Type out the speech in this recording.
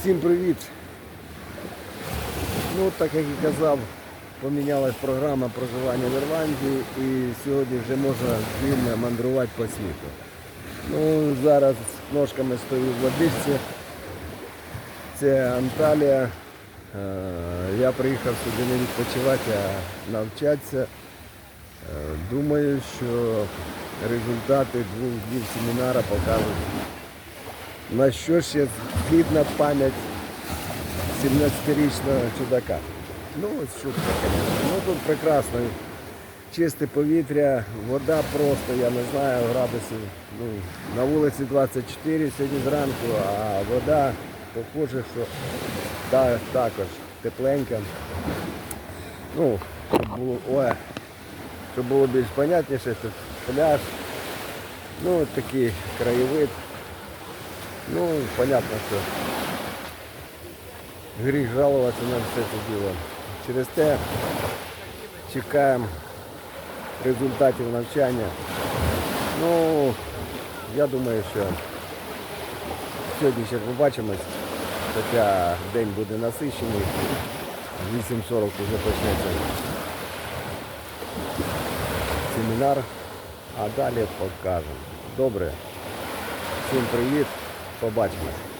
Всім привіт! Ну, так як і казав, помінялась програма проживання в Ірландії і сьогодні вже можна вільно мандрувати по світу. Ну, зараз ножками стою в водичці. Це Анталія. Е, Я приїхав сюди не відпочивати, а навчатися. Е, Думаю, що результати двох днів семінара покажуть, на що ще згідна пам'ять 17-річного чудака. Ну, ось шутка, звісно. Ну тут прекрасно. Чисте повітря, вода просто, я не знаю, градусів. Ну, на вулиці 24 сьогодні зранку, а вода похоже, що та, також тепленька. Ну, щоб було, ой, щоб було більш понятніше, тут пляж. Ну, такий краєвид. Ну, понятно, що гріх жалуватися на все це діло. Через те чекаємо результатів навчання. Ну, я думаю, що сьогодні ще побачимось, хоча день буде насичений. 8.40 вже почнеться семінар, а далі покажемо. Добре. Всім привіт, побачимось.